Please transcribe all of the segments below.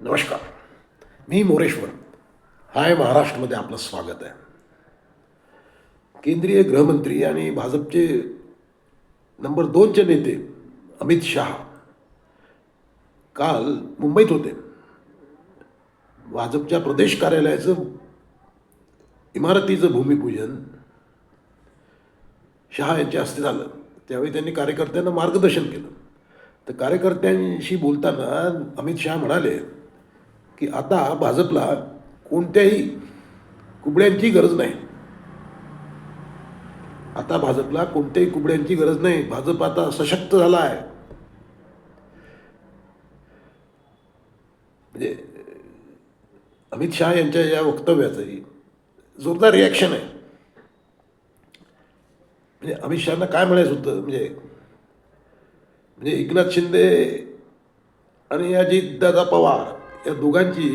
नमस्कार. मी मोरेश्वर. हाय महाराष्ट्रमध्ये आपलं स्वागत आहे. केंद्रीय गृहमंत्री आणि भाजपचे नंबर दोनचे नेते अमित शहा काल मुंबईत होते. भाजपच्या प्रदेश कार्यालयाचं इमारतीचं भूमिपूजन शहा यांच्या हस्ते झालं. त्यावेळी त्यांनी कार्यकर्त्यांना मार्गदर्शन केलं. तर कार्यकर्त्यांशी बोलताना अमित शहा म्हणाले की आता भाजपला कोणत्याही कुबड्यांची गरज नाही. आता भाजपला कोणत्याही कुबड्यांची गरज नाही. भाजप आता सशक्त झाला आहे म्हणजे अमित शहा यांच्या या वक्तव्याचंही जोरदार रिॲक्शन आहे. म्हणजे अमित शहाना काय म्हणायचं होतं? म्हणजे म्हणजे एकनाथ शिंदे आणि अजितदादा पवार या दोघांची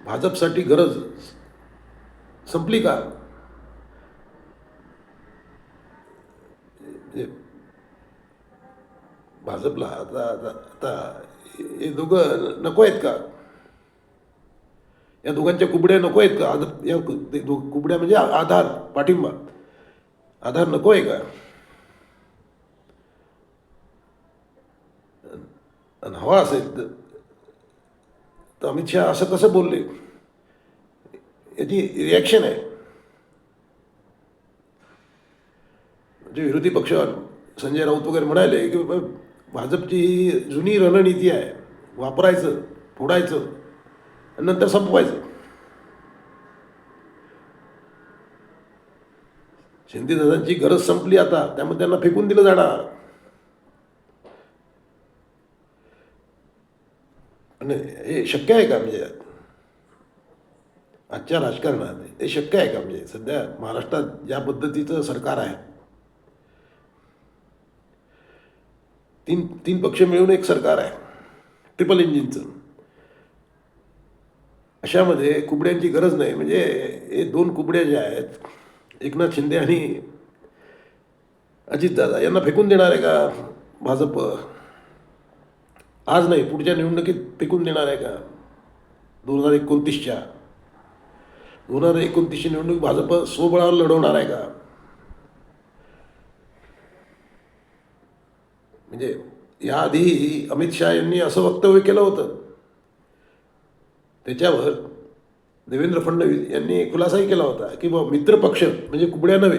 भाजपसाठी गरज संपली का? भाजपला आता आता हे दोघं नको आहेत का? या दोघांच्या कुबड्या नको आहेत का? आधार या कुबड्या म्हणजे आधार पाठिंबा. आधार नको आहे का? आणि हवा असेल तर अमित शहा असं कसं बोलले? याची रिॲक्शन आहे. म्हणजे विरोधी पक्ष संजय राऊत वगैरे म्हणाले की भाजपची ही जुनी रणनीती आहे. वापरायचं फोडायचं आणि नंतर संपवायचं. शिंदेदादांची गरज संपली आता त्यामुळे त्यांना फेकून दिलं जाणार आणि हे शक्य आहे का म्हणजे आजच्या राजकारणात हे शक्य आहे का म्हणजे सध्या महाराष्ट्रात ज्या पद्धतीचं सरकार आहे तीन तीन पक्ष मिळून एक सरकार आहे ट्रिपल इंजिनचं अशामध्ये कुबड्यांची गरज नाही म्हणजे हे दोन कुबड्या ज्या आहेत एकनाथ शिंदे आणि अजितदादा यांना फेकून देणार आहे का भाजप? आज नाही पुढच्या निवडणुकीत टिकून देणार आहे का? दोन हजार एकोणतीसच्या. दोन हजार एकोणतीसची निवडणूक भाजप स्वबळावर लढवणार आहे का? म्हणजे याआधी अमित शहा यांनी असं वक्तव्य केलं होतं. त्याच्यावर देवेंद्र फडणवीस यांनी खुलासाही केला होता की बा मित्रपक्ष म्हणजे कुबड्या नव्हे.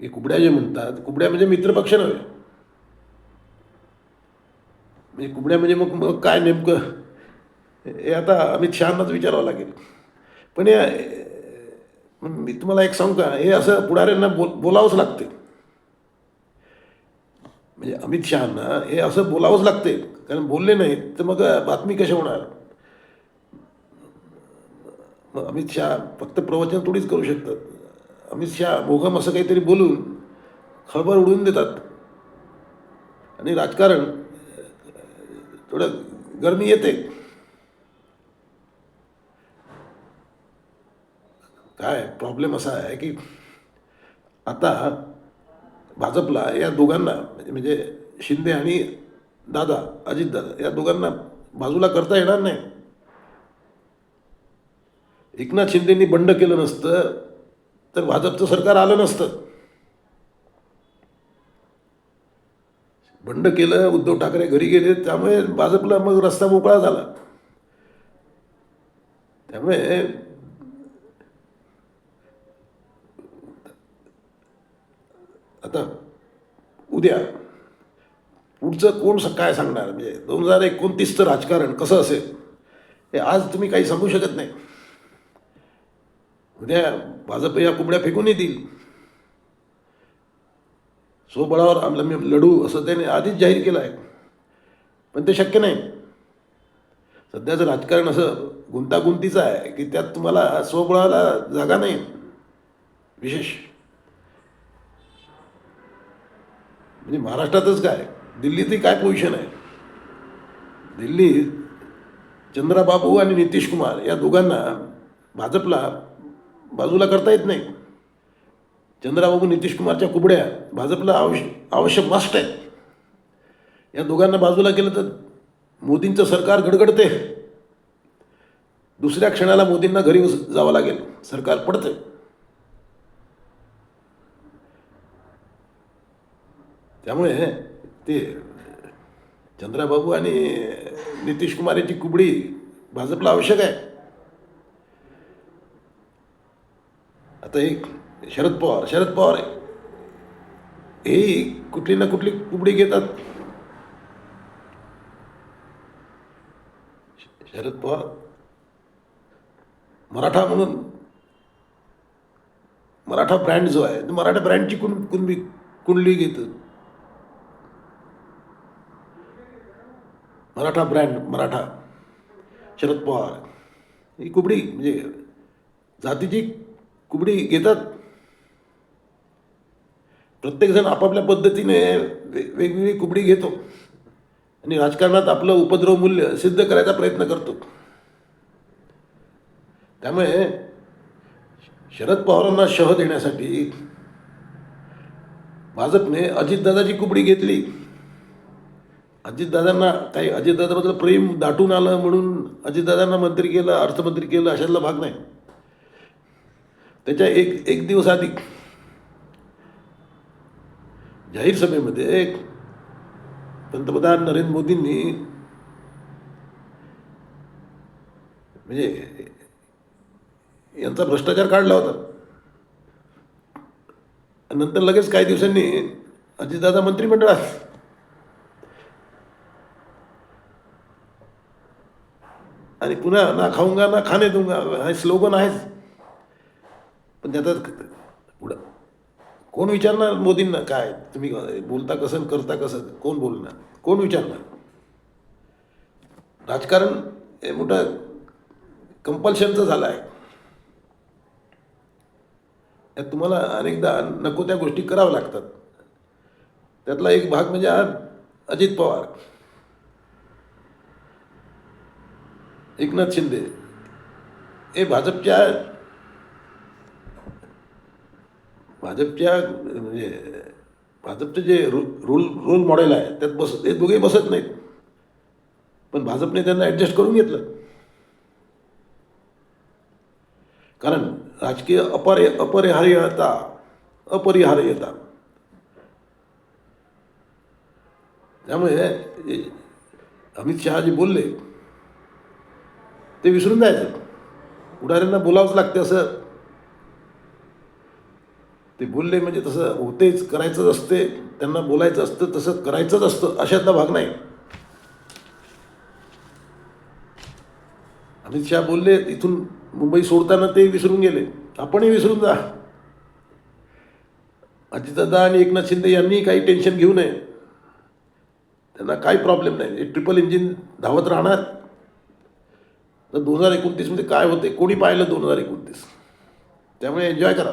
की कुबड्या जे म्हणतात कुबड्या म्हणजे मित्रपक्ष नव्हे. म्हणजे कुबड्या म्हणजे मग मग काय नेमकं? हे आता अमित शहानाच विचारावं लागेल. पण या मी तुम्हाला एक सांगू का? हे असं पुढाऱ्यांना बोल बोलावंच लागते. म्हणजे अमित शहांना हे असं बोलावंच लागते. कारण बोलले नाहीत तर मग बातमी कशा होणार? मग अमित शहा फक्त प्रवचन थोडीच करू शकतात. अमित शहा मोघम असं काहीतरी बोलून खळबळ उडवून देतात. आणि राजकारण थोडं गरमी येते. काय प्रॉब्लेम असा आहे की आता भाजपला या दोघांना म्हणजे शिंदे आणि दादा अजितदादा या दोघांना बाजूला करता येणार नाही. एकनाथ शिंदेंनी बंड केलं नसतं तर भाजपचं सरकार आलं नसतं. बंड केलं उद्धव ठाकरे घरी गेले त्यामुळे भाजपला मग रस्ता मोकळा झाला. त्यामुळे आता उद्या पुढचं कोण स- काय सांगणार? म्हणजे दोन हजार एकोणतीसचं राजकारण कसं असेल हे आज तुम्ही काही सांगू शकत नाही. उद्या भाजप या कुंबड्या फेकून येतील स्वबळावर आम्ही लढू असं त्याने आधीच जाहीर केलं आहे. पण ते शक्य नाही. सध्याचं राजकारण असं गुंतागुंतीचं आहे की त्यात तुम्हाला स्वबळाला जागा नाही. विशेष. म्हणजे महाराष्ट्रातच काय? दिल्लीतही काय पोझिशन आहे? दिल्लीत चंद्राबाबू आणि नितीश कुमार या दोघांना भाजपला बाजूला करता येत नाही. चंद्राबाबू नितीश कुमारच्या कुबड्या भाजपला आवश्य आवश्यक मास्ट आहेत. या दोघांना बाजूला केलं तर मोदींचं सरकार गडगडते. दुसऱ्या क्षणाला मोदींना घरी जावं लागेल. सरकार पडते. त्यामुळे ते चंद्राबाबू आणि नितीश कुमार याची कुबडी भाजपला आवश्यक आहे. आता एक शरद पवार शरद पवार हे कुठली ना कुठली कुबडी घेतात. शरद पवार मराठा म्हणून मराठा ब्रँड जो आहे मराठा ब्रँडची कुण कुणबी कुंडली घेतं. मराठा ब्रँड मराठा शरद पवार ही कुबडी म्हणजे जातीची कुबडी घेतात. प्रत्येकजण आपापल्या पद्धतीने वेगवेगळी कुबडी घेतो. आणि राजकारणात आपलं उपद्रव मूल्य सिद्ध करायचा प्रयत्न करतो. त्यामुळे शरद पवारांना शह देण्यासाठी भाजपने अजितदादाची कुबडी घेतली. अजितदादांना काही अजितदादाबद्दल प्रेम दाटून आलं म्हणून अजितदादांना मंत्री केलं अर्थमंत्री केलं अशातला भाग नाही. त्याच्या एक एक दिवस आधी जाहीर सभेमध्ये पंतप्रधान नरेंद्र मोदींनी म्हणजे यांचा भ्रष्टाचार काढला होता. आणि नंतर लगेच काही दिवसांनी अजितदादा मंत्रिमंडळात आणि पुन्हा ना खाऊंगा ना खाणे दूंगा हे स्लोगन आहेच. पण त्यात पुढं कोण विचारणार मोदींना काय? तुम्ही बोलता कसं करता कसं? कोण बोलणार? कोण विचारणार? राजकारण हे मोठं कंपल्शनचं झालं आहे. त्यात तुम्हाला अनेकदा नको त्या गोष्टी कराव्या लागतात. त्यातला एक भाग म्हणजे आज अजित पवार. एकनाथ शिंदे. हे भाजपच्या भाजपच्या म्हणजे भाजपचं जे रू रूल रोल मॉडेल आहे त्यात बस ते दोघे बसत नाहीत. पण भाजपने त्यांना ॲडजस्ट करून घेतलं. कारण राजकीय अपरि अपरिहार्यता अपरिहार्यता. त्यामुळे अमित शहा जे बोलले ते विसरून जायचं. पुढाऱ्यांना बोलावंच लागते असं ते बोलले म्हणजे तसं होतेच करायचंच असते त्यांना बोलायचं असतं तसं करायचंच असतं अशातला भाग नाही. अमित शहा बोलले इथून मुंबई सोडताना ते विसरून गेले. आपणही विसरून जा. अजितदादा आणि एकनाथ शिंदे यांनी काही टेन्शन घेऊ नये. त्यांना काही प्रॉब्लेम नाही. हे ट्रिपल इंजिन धावत राहणार. तर दोन हजार एकोणतीसमध्ये काय होते? कोणी पाहिलं दोन हजार एकोणतीस? त्यामुळे एन्जॉय करा.